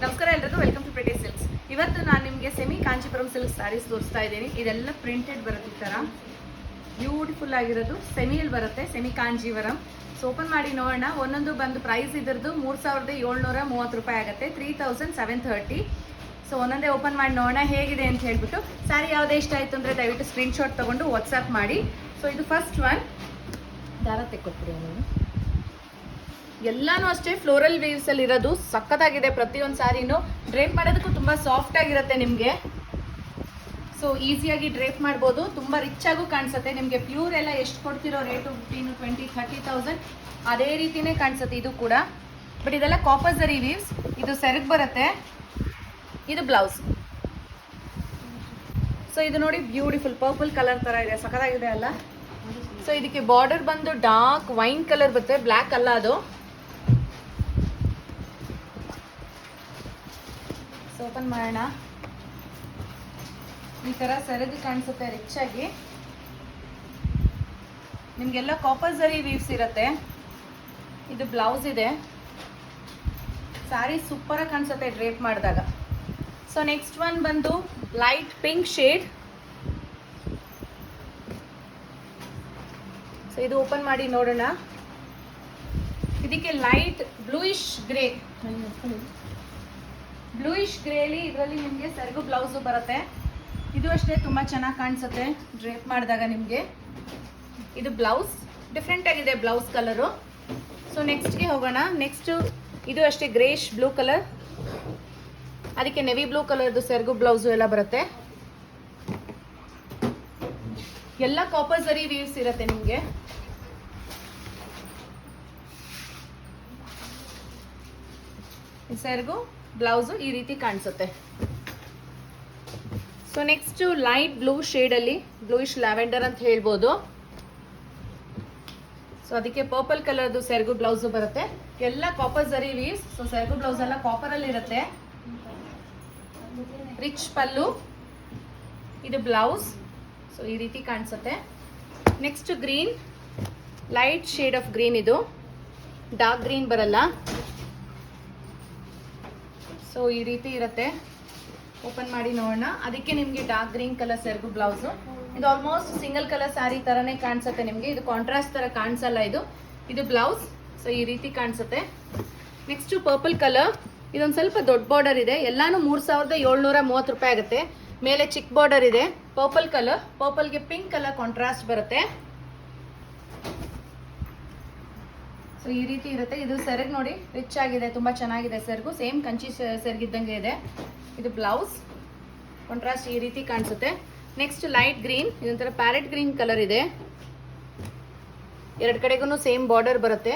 ನಮಸ್ಕಾರ ಎಲ್ರಿಗೂ welcome to pretty silks ಇವತ್ತು ನಾನು ನಿಮಗೆ ಸೆಮಿ ಕಾಂಚೀಪುರಂ ಸಿಲ್ಕ್ ಸ್ಯಾರೀಸ್ ತೋರಿಸ್ತಾ ಇದ್ದೀನಿ. ಇದೆಲ್ಲ ಪ್ರಿಂಟೆಡ್ ಬರುತ್ತೆ ಈ ಥರ ಬ್ಯೂಟಿಫುಲ್ ಆಗಿರೋದು ಸೆಮಿಯಲ್ಲಿ ಬರುತ್ತೆ ಸೆಮಿ ಕಾಂಜೀವರಂ ಸೊ ಓಪನ್ ಮಾಡಿ ನೋಡೋಣ. ಒಂದೊಂದು ಬಂದು ಪ್ರೈಸ್ ಇದ್ರದ್ದು ಮೂರು ಸಾವಿರದ ಏಳ್ನೂರ ಮೂವತ್ತು ರೂಪಾಯಿ ಆಗುತ್ತೆ three thousand seven thirty so ಒಂದೊಂದೇ ಓಪನ್ ಮಾಡಿ ನೋಡೋಣ ಹೇಗಿದೆ ಅಂತ ಹೇಳ್ಬಿಟ್ಟು. ಸ್ಯಾರಿ ಯಾವುದೇ ಇಷ್ಟ ಆಯಿತು ಅಂದರೆ ದಯವಿಟ್ಟು ಸ್ಕ್ರೀನ್ಶಾಟ್ ತೊಗೊಂಡು ವಾಟ್ಸಪ್ ಮಾಡಿ. ಸೊ ಇದು ಫಸ್ಟ್ ಒನ್ ದಾರ ತೆಕ್ಕೊಟ್ಬಿಡಿ ನೀವು ಎಲ್ಲಾನು ಅಷ್ಟೇ ಫ್ಲೋರಲ್ ವೀವ್ಸ್ ಅಲ್ಲಿ ಇರೋದು. ಸಖತ್ತಾಗಿದೆ ಪ್ರತಿಯೊಂದು ಸಾರಿನೂ. ಡ್ರೇಪ್ ಮಾಡೋದಕ್ಕೂ ತುಂಬಾ ಸಾಫ್ಟ್ ಆಗಿರುತ್ತೆ ನಿಮಗೆ. ಸೊ ಈಸಿಯಾಗಿ ಡ್ರೇಪ್ ಮಾಡ್ಬೋದು. ತುಂಬಾ ರಿಚ್ ಆಗೂ ಕಾಣಿಸುತ್ತೆ. ನಿಮಗೆ ಪ್ಯೂರ್ ಎಲ್ಲ ಎಷ್ಟು ಕೊಡ್ತಿರೋ rate fifteen twenty thirty thousand ಅದೇ ರೀತಿನೇ ಕಾಣಿಸುತ್ತೆ ಇದು ಕೂಡ. ಬಟ್ ಇದೆಲ್ಲ ಕಾಪಸರಿ ವೀವ್ಸ್ ಇದು ಸೆರಗ್ ಬರುತ್ತೆ. ಇದು ಬ್ಲೌಸ್ ಸೊ ಇದು ನೋಡಿ ಬ್ಯೂಟಿಫುಲ್ ಪರ್ಪಲ್ ಕಲರ್ ತರ ಇದೆ. ಸಖತ್ತಾಗಿದೆ ಅಲ್ಲ? ಸೊ ಇದಕ್ಕೆ ಬಾರ್ಡರ್ ಬಂದು ಡಾರ್ಕ್ ವೈನ್ ಕಲರ್ ಬರುತ್ತೆ. ಬ್ಲ್ಯಾಕ್ ಅಲ್ಲ ಅದು. ಸೊ ಓಪನ್ ಮಾಡೋಣ. ಈ ಥರ ಸರದಿ ಕಾಣಿಸುತ್ತೆ ರಿಚ್ ಆಗಿ ನಿಮಗೆಲ್ಲ ಕಾಪರ್ ಜರಿ ವೀವ್ಸ್ ಇರುತ್ತೆ. ಇದು ಬ್ಲೌಸ್ ಇದೆ. ಸ್ಯಾರಿ ಸೂಪರ್ ಆಗಿ ಕಾಣಿಸುತ್ತೆ ಡ್ರೇಪ್ ಮಾಡಿದಾಗ. ಸೊ ನೆಕ್ಸ್ಟ್ ಒನ್ ಬಂದು ಲೈಟ್ ಪಿಂಕ್ ಶೇಡ್ ಸೊ ಇದು ಓಪನ್ ಮಾಡಿ ನೋಡೋಣ. ಇದಕ್ಕೆ ಲೈಟ್ ಬ್ಲೂಯಿಶ್ ಗ್ರೇ ಬ್ಲೂಯಿಶ್ ಗ್ರೇಲಿ ಇದರಲ್ಲಿ ನಿಮಗೆ ಸೆರಗು ಬ್ಲೌಸು ಬರುತ್ತೆ. ಇದು ಅಷ್ಟೇ ತುಂಬ ಚೆನ್ನಾಗಿ ಕಾಣಿಸುತ್ತೆ ಡ್ರೇಪ್ ಮಾಡಿದಾಗ ನಿಮಗೆ. ಇದು ಬ್ಲೌಸ್ ಡಿಫ್ರೆಂಟ್ ಆಗಿದೆ ಬ್ಲೌಸ್ ಕಲರು ಸೊ ನೆಕ್ಸ್ಟ್ಗೆ ಹೋಗೋಣ. ನೆಕ್ಸ್ಟು ಇದು ಅಷ್ಟೇ ಗ್ರೇಶ್ ಬ್ಲೂ ಕಲರ್ ಅದಕ್ಕೆ ನೆವಿ ಬ್ಲೂ ಕಲರ್ದು ಸೆರಗು ಬ್ಲೌಸು ಎಲ್ಲ ಬರುತ್ತೆ. ಎಲ್ಲ ಕಾಪರ್ ಜರಿ ವೀವ್ಸ್ ಇರುತ್ತೆ ನಿಮಗೆ. ಸೆರಗು ಬ್ಲೌಸು ಈ ರೀತಿ ಕಾಣಿಸುತ್ತೆ. ಸೊ ನೆಕ್ಸ್ಟ್ ಲೈಟ್ ಬ್ಲೂ ಶೇಡಲ್ಲಿ ಬ್ಲೂಯಿಶ್ ಲ್ಯಾವೆಂಡರ್ ಅಂತ ಹೇಳ್ಬೋದು. ಸೊ ಅದಕ್ಕೆ ಪರ್ಪಲ್ ಕಲರ್ದು ಸೆರಗು ಬ್ಲೌಸು ಬರುತ್ತೆ. ಎಲ್ಲ ಕಾಪರ್ ಜರಿ ವೀವ್ಸ್ ಸೊ ಸೆರಗು ಬ್ಲೌಸ್ ಎಲ್ಲ ಕಾಪರಲ್ಲಿ ಇರುತ್ತೆ. ರಿಚ್ ಪಲ್ಲು, ಇದು ಬ್ಲೌಸ್ ಸೊ ಈ ರೀತಿ ಕಾಣಿಸುತ್ತೆ. Next green light shade of green ಇದು. ಡಾರ್ಕ್ ಗ್ರೀನ್ ಬರಲ್ಲ. ಸೊ ಈ ರೀತಿ ಇರುತ್ತೆ. ಓಪನ್ ಮಾಡಿ ನೋಡೋಣ. ಅದಕ್ಕೆ ನಿಮಗೆ ಡಾರ್ಕ್ ಗ್ರೀನ್ ಕಲರ್ ಸೆರಗು ಬ್ಲೌಸು ಇದು ಆಲ್ಮೋಸ್ಟ್ ಸಿಂಗಲ್ ಕಲರ್ ಸ್ಯಾರಿ ತರನೇ ಕಾಣಿಸುತ್ತೆ ನಿಮಗೆ. ಇದು ಕಾಂಟ್ರಾಸ್ಟ್ ತರ ಕಾಣಿಸಲ್ಲ ಇದು. ಇದು ಬ್ಲೌಸ್ ಸೊ ಈ ರೀತಿ ಕಾಣಿಸುತ್ತೆ. ನೆಕ್ಸ್ಟ್ ಪರ್ಪಲ್ ಕಲರ್ ಇದೊಂದು ಸ್ವಲ್ಪ ದೊಡ್ಡ ಬಾರ್ಡರ್ ಇದೆ. ಎಲ್ಲಾನು ಮೂರು ಸಾವಿರದ ಏಳ್ನೂರ ಮೂವತ್ತು ರೂಪಾಯಿ ಆಗುತ್ತೆ. ಮೇಲೆ ಚಿಕ್ಕ ಬಾರ್ಡರ್ ಇದೆ. ಪರ್ಪಲ್ ಕಲರ್ ಪರ್ಪಲ್ಗೆ ಪಿಂಕ್ ಕಲರ್ ಕಾಂಟ್ರಾಸ್ಟ್ ಬರುತ್ತೆ. ಸೊ ಈ ರೀತಿ ಇರುತ್ತೆ. ಇದು ಸೆರಗ್ ನೋಡಿ ರಿಚ್ ಆಗಿದೆ, ತುಂಬಾ ಚೆನ್ನಾಗಿದೆ ಸೆರಗು. ಸೇಮ್ ಕಂಚಿ ಸೆರಗಿದ್ದಂಗೆ ಇದೆ. ಇದು ಬ್ಲೌಸ್ ಕಾಂಟ್ರಾಸ್ಟ್ ಈ ರೀತಿ ಕಾಣಿಸುತ್ತೆ. ನೆಕ್ಸ್ಟ್ ಲೈಟ್ ಗ್ರೀನ್ ಇದೊಂಥರ ಪ್ಯಾರೆಟ್ ಗ್ರೀನ್ ಕಲರ್ ಇದೆ. ಎರಡು ಕಡೆಗೂ ಸೇಮ್ ಬಾರ್ಡರ್ ಬರುತ್ತೆ.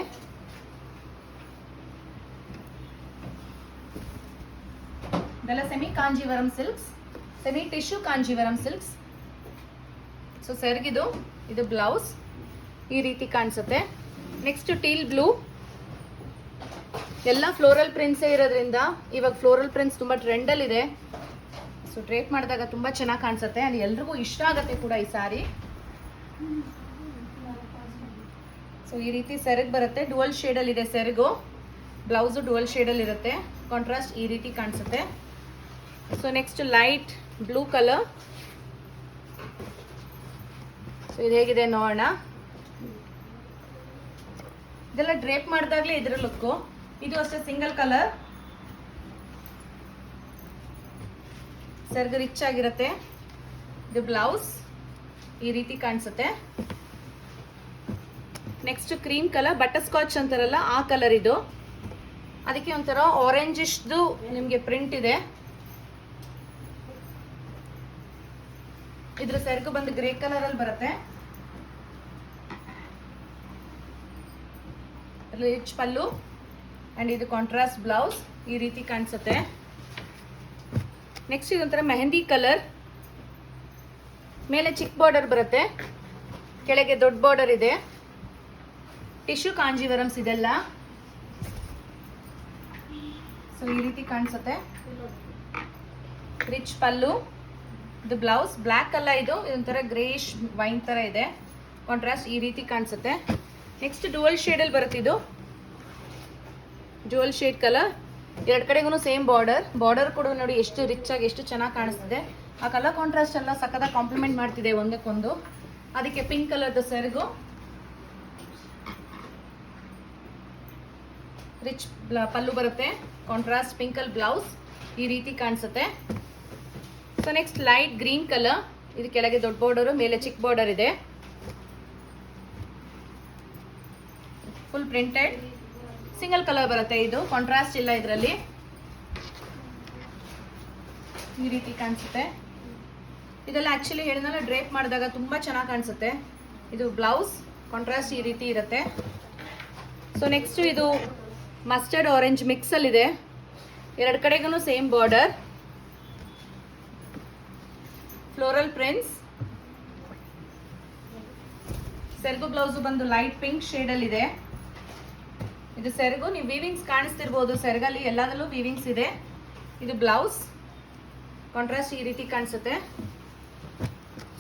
ಇದೆಲ್ಲ semi Kanjeevaram silks semi tissue Kanjeevaram silks so ಸೆರಗಿದು, ಇದು ಬ್ಲೌಸ್ ಈ ರೀತಿ ಕಾಣಿಸುತ್ತೆ. ನೆಕ್ಸ್ಟ್ ಟೀಲ್ ಬ್ಲೂ ಎಲ್ಲ ಫ್ಲೋರಲ್ ಪ್ರಿಂಟ್ಸೇ ಇರೋದ್ರಿಂದ ಇವಾಗ ಫ್ಲೋರಲ್ ಪ್ರಿಂಟ್ಸ್ ತುಂಬ ಟ್ರೆಂಡಲ್ಲಿದೆ ಸೊ ಡ್ರೇಪ್ ಮಾಡಿದಾಗ ತುಂಬ ಚೆನ್ನಾಗಿ ಕಾಣಿಸುತ್ತೆ. ಅದು ಎಲ್ರಿಗೂ ಇಷ್ಟ ಆಗುತ್ತೆ ಕೂಡ ಈ ಸಾರಿ ಸೊ ಈ ರೀತಿ ಸೆರಗ್ ಬರುತ್ತೆ. ಡುವಲ್ ಅಲ್ಲಿ ಇದೆ ಸೆರಗು. ಬ್ಲೌಸು ಡುವಲ್ ಅಲ್ಲಿ ಇರುತ್ತೆ. ಕಾಂಟ್ರಾಸ್ಟ್ ಈ ರೀತಿ ಕಾಣಿಸುತ್ತೆ. So next light blue colour so ಇದು ಹೇಗಿದೆ ನೋಡೋಣ. ಇದೆಲ್ಲ ಡ್ರೇಪ್ ಮಾಡಿದಾಗಲೇ ಇದ್ರ ಲುಕ್ಕು. ಇದು ಅಷ್ಟೇ ಸಿಂಗಲ್ ಕಲರ್. ಸರ್ಗ ರಿಚ್ ಆಗಿರುತ್ತೆ. ಇದು ಬ್ಲೌಸ್ ಈ ರೀತಿ ಕಾಣಿಸುತ್ತೆ. Next cream colour butterscotch ಅಂತಾರಲ್ಲ, ಆ ಕಲರ್ ಇದು. ಅದಕ್ಕೆ ಒಂಥರ ಆರೆಂಜಿಶ್ದು ನಿಮಗೆ ಪ್ರಿಂಟ್ ಇದೆ. ಇದ್ರ ಸೆರಗು ಬಂದು ಗ್ರೇ ಕಲರ್ ಅಲ್ಲಿ ಬರುತ್ತೆ. ರಿಚ್ ಪಲ್ಲು ಆ್ಯಂಡ್ ಇದು ಕಾಂಟ್ರಾಸ್ಟ್ ಬ್ಲೌಸ್ ಈ ರೀತಿ ಕಾಣಿಸುತ್ತೆ. ನೆಕ್ಸ್ಟ್ ಇದೊಂಥರ ಮೆಹಂದಿ ಕಲರ್ ಮೇಲೆ ಚಿಕ್ಕ ಬಾರ್ಡರ್ ಬರುತ್ತೆ. ಕೆಳಗೆ ದೊಡ್ಡ ಬಾರ್ಡರ್ ಇದೆ. ಟಿಶ್ಯೂ ಕಾಂಜಿವರಮ್ಸ್ ಇದೆಲ್ಲ. ಸೊ ಈ ರೀತಿ ಕಾಣಿಸುತ್ತೆ. ರಿಚ್ ಪಲ್ಲು. ಇದು ಬ್ಲೌಸ್ ಬ್ಲ್ಯಾಕ್ ಅಲ್ಲ ಇದು. ಇದೊಂಥರ ಗ್ರೇಷ್ ವೈನ್ ಥರ ಇದೆ. ಕಾಂಟ್ರಾಸ್ಟ್ ಈ ರೀತಿ ಕಾಣಿಸುತ್ತೆ. ನೆಕ್ಸ್ಟ್ ಡುವಲ್ ಶೇಡಲ್ಲಿ ಬರುತ್ತೆ ಇದು. Dual shade colour. ಎರಡು ಕಡೆಗೂ ಸೇಮ್ ಬಾರ್ಡರ್ ಬಾರ್ಡರ್ ಕೂಡ ನೋಡಿ ಎಷ್ಟು ರಿಚ್ ಆಗಿ ಎಷ್ಟು ಚೆನ್ನಾಗಿ ಕಾಣಿಸ್ತಿದೆ. ಆ ಕಲರ್ ಕಾಂಟ್ರಾಸ್ಟ್ ಎಲ್ಲ ಸಖತ್ತಾಗಿ ಕಾಂಪ್ಲಿಮೆಂಟ್ ಮಾಡ್ತಿದೆ ಒಂದಕ್ಕೊಂದು. ಅದಕ್ಕೆ ಪಿಂಕ್ ಕಲರ್ದು ಸೆರಗು. ರಿಚ್ ಪಲ್ಲು ಬರುತ್ತೆ. ಕಾಂಟ್ರಾಸ್ಟ್ ಪಿಂಕಲ್ ಬ್ಲೌಸ್ ಈ ರೀತಿ ಕಾಣಿಸುತ್ತೆ. So next light green colour ಇದು ಕೆಳಗೆ ದೊಡ್ಡ ಬಾರ್ಡರು ಮೇಲೆ ಚಿಕ್ಕ ಬಾರ್ಡರ್ ಇದೆ. ಪ್ರಿಂಟೆಡ್ ಸಿಂಗಲ್ ಕಲರ್ ಬರುತ್ತೆ ಇದು. ಕಾಂಟ್ರಾಸ್ಟ್ ಇಲ್ಲ ಇದರಲ್ಲಿ. ಈ ರೀತಿ ಕಾಣಿಸುತ್ತೆ. ಇದೆಲ್ಲ ಆ್ಯಕ್ಚುಲಿ ಹೇಳಿದ್ನಲ್ಲ ಡ್ರೇಪ್ ಮಾಡಿದಾಗ ತುಂಬ ಚೆನ್ನಾಗಿ ಕಾಣಿಸುತ್ತೆ. ಇದು ಬ್ಲೌಸ್ ಕಾಂಟ್ರಾಸ್ಟ್ ಈ ರೀತಿ ಇರುತ್ತೆ. ಸೊ ನೆಕ್ಸ್ಟು ಇದು ಮಸ್ಟರ್ಡ್ ಆರೆಂಜ್ ಮಿಕ್ಸಲ್ಲಿದೆ ಎರಡು ಕಡೆಗೂ ಸೇಮ್ ಬಾರ್ಡರ್ ಫ್ಲೋರಲ್ ಪ್ರಿಂಟ್ಸ್ ಸೆಲ್ಬು ಬ್ಲೌಸು ಬಂದು ಲೈಟ್ ಪಿಂಕ್ ಶೇಡಲ್ಲಿದೆ ಇದೆ ಸೆರಗು, ನೀವು ವೀವಿಂಗ್ಸ್ ಕಾಣಿಸ್ತಿರ್ಬೋದು. ಸೆರಗಲ್ಲಿ ಎಲ್ಲದರಲ್ಲೂ ವೀವಿಂಗ್ಸ್ ಇದೆ. ಇದು ಬ್ಲೌಸ್ ಕಾಂಟ್ರಾಸ್ಟ್ ಈ ರೀತಿ ಕಾಣಿಸುತ್ತೆ.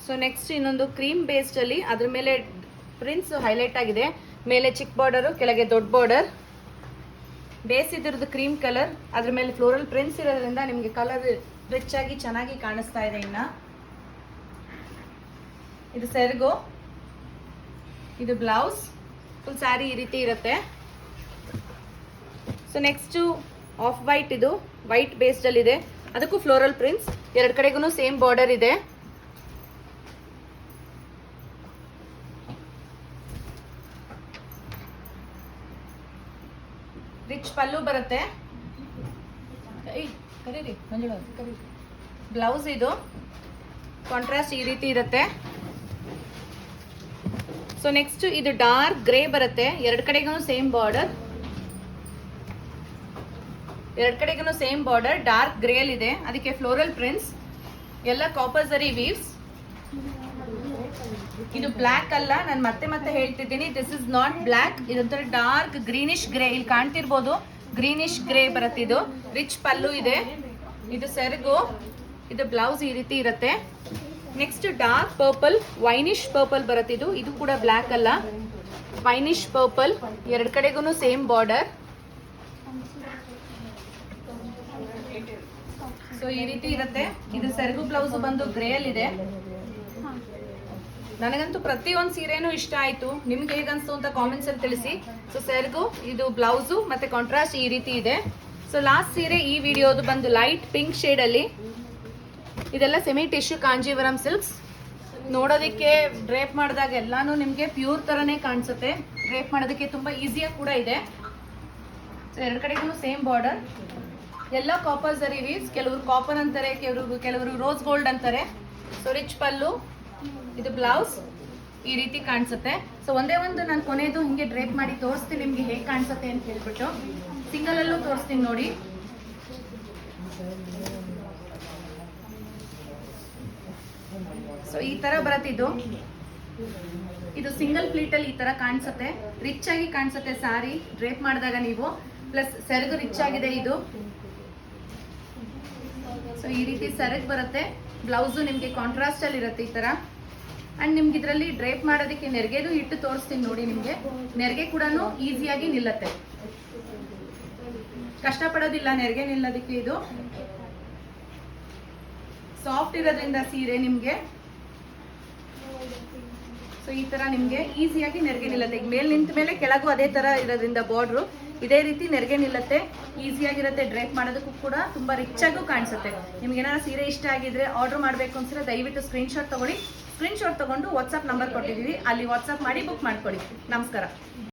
ಸೊ ನೆಕ್ಸ್ಟ್ ಇನ್ನೊಂದು ಕ್ರೀಮ್ ಬೇಸ್ಡಲ್ಲಿ ಅದ್ರ ಮೇಲೆ ಪ್ರಿಂಟ್ಸ್ ಹೈಲೈಟ್ ಆಗಿದೆ. ಮೇಲೆ ಚಿಕ್ಕ ಬಾರ್ಡರು ಕೆಳಗೆ ದೊಡ್ಡ ಬಾರ್ಡರ್ ಬೇಸ್ ಇದ್ರದ್ದು ಕ್ರೀಮ್ ಕಲರ್ ಅದ್ರ ಮೇಲೆ ಫ್ಲೋರಲ್ ಪ್ರಿಂಟ್ಸ್ ಇರೋದ್ರಿಂದ ನಿಮಗೆ ಕಲರ್ ರಿಚ್ ಆಗಿ ಚೆನ್ನಾಗಿ ಕಾಣಿಸ್ತಾ ಇದೆ ಇನ್ನ. ಇದು ಸೆರಗು. ಇದು ಬ್ಲೌಸ್ ಫುಲ್ ಸ್ಯಾರಿ ಈ ರೀತಿ ಇರುತ್ತೆ. ಸೊ ನೆಕ್ಸ್ಟು ಆಫ್ ವೈಟ್ ಇದು ವೈಟ್ ಬೇಸ್ಡಲ್ಲಿ ಇದೆ. ಅದಕ್ಕೂ ಫ್ಲೋರಲ್ ಪ್ರಿಂಟ್ಸ್ ಎರಡು ಕಡೆಗೂ ಸೇಮ್ ಬಾರ್ಡರ್ ಇದೆ. ರಿಚ್ ಪಲ್ಲು ಬರುತ್ತೆ. ಬ್ಲೌಸ್ ಇದು. ಕಾಂಟ್ರಾಸ್ಟ್ ಈ ರೀತಿ ಇರುತ್ತೆ. ಸೊ ನೆಕ್ಸ್ಟ್ ಇದು ಡಾರ್ಕ್ ಗ್ರೇ ಬರುತ್ತೆ. ಎರಡು ಕಡೆಗೂ ಸೇಮ್ ಬಾರ್ಡರ್ ಎರಡು ಕಡೆಗೂ ಸೇಮ್ ಬಾರ್ಡರ್ ಡಾರ್ಕ್ ಗ್ರೇಲ್ ಇದೆ. ಅದಕ್ಕೆ ಫ್ಲೋರಲ್ ಪ್ರಿಂಟ್ಸ್ ಎಲ್ಲ ಕಾಪರ್ಸರಿ ವೀವ್ಸ್ ಇದು ಬ್ಲ್ಯಾಕ್ ಅಲ್ಲ, ನಾನು ಮತ್ತೆ ಮತ್ತೆ ಹೇಳ್ತಿದ್ದೀನಿ. ದಿಸ್ ಇಸ್ ನಾಟ್ ಬ್ಲ್ಯಾಕ್ ಇದೊಂಥರ ಡಾರ್ಕ್ ಗ್ರೀನಿಶ್ ಗ್ರೇ ಇಲ್ಲಿ ಕಾಣ್ತಿರ್ಬೋದು ಗ್ರೀನಿಶ್ ಗ್ರೇ ಬರುತ್ತೆ ರಿಚ್ ಪಲ್ಲು ಇದೆ. ಇದು ಸೆರಗು. ಇದು ಬ್ಲೌಸ್ ಈ ರೀತಿ ಇರುತ್ತೆ. Next dark purple winish purple ಬರುತ್ತೆ ಇದು. ಇದು ಕೂಡ ಬ್ಲ್ಯಾಕ್ ಅಲ್ಲ. ವೈನಿಶ್ ಪರ್ಪಲ್ ಎರಡು ಕಡೆಗೂ ಸೇಮ್ ಬಾರ್ಡರ್ ಸೊ ಈ ರೀತಿ ಇರುತ್ತೆ. ಇದು ಸೆರಗು ಬ್ಲೌಸ್ ಬಂದು ಗ್ರೇ ಅಲ್ಲಿ ಇದೆ ನನಗಂತೂ ಪ್ರತಿಯೊಂದು ಸೀರೆನೂ ಇಷ್ಟ ಆಯ್ತು. ನಿಮ್ಗೆ ಹೇಗನ್ಸ್ತು ಅಂತ ಕಾಮೆಂಟ್ಸ್ ಅಲ್ಲಿ ತಿಳಿಸಿ. ಸೊ ಸೆರಗು, ಇದು ಬ್ಲೌಸು ಮತ್ತೆ ಕಾಂಟ್ರಾಸ್ಟ್ ಈ ರೀತಿ ಇದೆ. ಸೊ ಲಾಸ್ಟ್ ಸೀರೆ ಈ ವಿಡಿಯೋದು ಬಂದು ಲೈಟ್ ಪಿಂಕ್ ಶೇಡ್ ಅಲ್ಲಿ. ಇದೆಲ್ಲ ಸೆಮಿ ಟಿಶ್ಯೂ ಕಾಂಜೀವರಂ ಸಿಲ್ಕ್ಸ್ ನೋಡೋದಕ್ಕೆ ಡ್ರೇಪ್ ಮಾಡಿದಾಗ ಎಲ್ಲಾನು ನಿಮಗೆ ಪ್ಯೂರ್ ತರನೇ ಕಾಣಿಸುತ್ತೆ. ಡ್ರೇಪ್ ಮಾಡೋದಕ್ಕೆ ತುಂಬಾ ಈಸಿಯಾಗಿ ಕೂಡ ಇದೆ. ಸೊ ಎರಡು ಕಡೆಗೂ ಸೇಮ್ ಬಾರ್ಡರ್ ಎಲ್ಲ ಕಾಪರ್ ಜರಿ ಕೆಲವರು ಕಾಪರ್ ಅಂತಾರೆ, ಕೆಲವರು ಕೆಲವರು ರೋಸ್ ಗೋಲ್ಡ್ ಅಂತಾರೆ. ಸೊ ರಿಚ್ ಪಲ್ಲು, ಇದು ಬ್ಲೌಸ್ ಈ ರೀತಿ ಕಾಣಿಸುತ್ತೆ. ಸೊ ಒಂದೇ ಒಂದು ನಾನು ಕೊನೆಯದು ಹಿಂಗೆ ಡ್ರೇಪ್ ಮಾಡಿ ತೋರಿಸ್ತೀನಿ ನಿಮ್ಗೆ ಹೇಗೆ ಕಾಣಿಸುತ್ತೆ ಅಂತ ಹೇಳ್ಬಿಟ್ಟು. ಸಿಂಗಲ್ ಅಲ್ಲೂ ತೋರಿಸ್ತೀನಿ ನೋಡಿ. ಸೊ ಈ ತರ ಬರತ್ತಿದ್ದು ಇದು. ಸಿಂಗಲ್ ಪ್ಲೀಟ್ ಅಲ್ಲಿ ಈ ತರ ಕಾಣಿಸುತ್ತೆ. ರಿಚ್ ಆಗಿ ಕಾಣಿಸುತ್ತೆ ಸಾರಿ ಡ್ರೇಪ್ ಮಾಡಿದಾಗ ನೀವು. ಪ್ಲಸ್ ಸೆರಗು ರಿಚ್ ಆಗಿದೆ ಇದು. ಸೊ ಈ ರೀತಿ ಸೆರಗ್ ಬರುತ್ತೆ. ಬ್ಲೌಸು ನಿಮಗೆ ಕಾಂಟ್ರಾಸ್ಟ್ ಅಲ್ಲಿ ಇರುತ್ತೆ ಈ ತರ. ಅಂಡ್ ನಿಮ್ಗೆ ಇದರಲ್ಲಿ ಡ್ರೇಪ್ ಮಾಡೋದಕ್ಕೆ ನೆರಿಗೆದು ಇಟ್ಟು ತೋರಿಸ್ತೀನಿ ನೋಡಿ ನಿಮಗೆ. ನೆರಿಗೆ ಕೂಡ ಈಸಿಯಾಗಿ ನಿಲ್ಲತ್ತೆ. ಕಷ್ಟಪಡೋದಿಲ್ಲ, ನೆರಿಗೆ ನಿಲ್ಲೋದಕ್ಕೆ ಇದು. ಸಾಫ್ಟ್ ಇರೋದ್ರಿಂದ ಸೀರೆ ನಿಮಗೆ. ಸೊ ಈ ತರ ನಿಮ್ಗೆ ಈಸಿಯಾಗಿ ನೆರಿಗೆ ನಿಲ್ಲತ್ತೆ. ಈಗ ಮೇಲ್ ನಿಂತ ಮೇಲೆ ಕೆಳಗೂ ಅದೇ ತರ ಇರೋದ್ರಿಂದ ಬಾರ್ಡ್ರು ಇದೇ ರೀತಿ ನೆರಿಗೆ ನಿಲ್ಲತ್ತೆ. ಈಸಿಯಾಗಿರುತ್ತೆ ಡ್ರೈಪ್ ಮಾಡೋದಕ್ಕೂ ಕೂಡ ತುಂಬಾ ರಿಚ್ ಆಗೂ ಕಾಣಿಸುತ್ತೆ. ನಿಮ್ಗೆ ಏನಾದ್ರು ಸೀರೆ ಇಷ್ಟ ಆಗಿದ್ರೆ ಆರ್ಡರ್ ಮಾಡಬೇಕು ಅನ್ಸಿದ್ರೆ ದಯವಿಟ್ಟು ಸ್ಕ್ರೀನ್ ಶಾಟ್ ತಗೊಳ್ಳಿ. ಸ್ಕ್ರೀನ್ ಶಾಟ್ ತಗೊಂಡು ವಾಟ್ಸ್ಆಪ್ ನಂಬರ್ ಕೊಟ್ಟಿದ್ದೀವಿ. ಅಲ್ಲಿ ವಾಟ್ಸ್ಆಪ್ ಮಾಡಿ ಬುಕ್ ಮಾಡ್ಕೊಳ್ಳಿ. ನಮಸ್ಕಾರ.